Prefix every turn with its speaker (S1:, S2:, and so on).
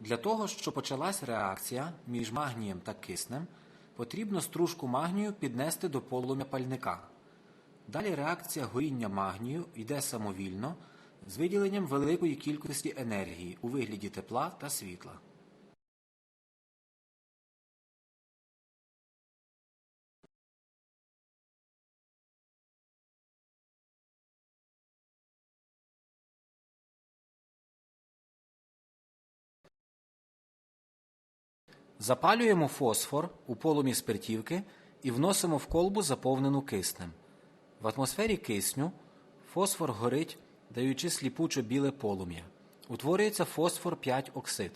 S1: Для того, щоб почалась реакція між магнієм та киснем, потрібно стружку магнію піднести до полум'я пальника. Далі реакція горіння магнію йде самовільно з виділенням великої кількості енергії у вигляді тепла та світла. Запалюємо фосфор у полумі спиртівки і вносимо в колбу, заповнену киснем. В атмосфері кисню фосфор горить, даючи сліпучо біле полум'я. Утворюється фосфор 5 оксид.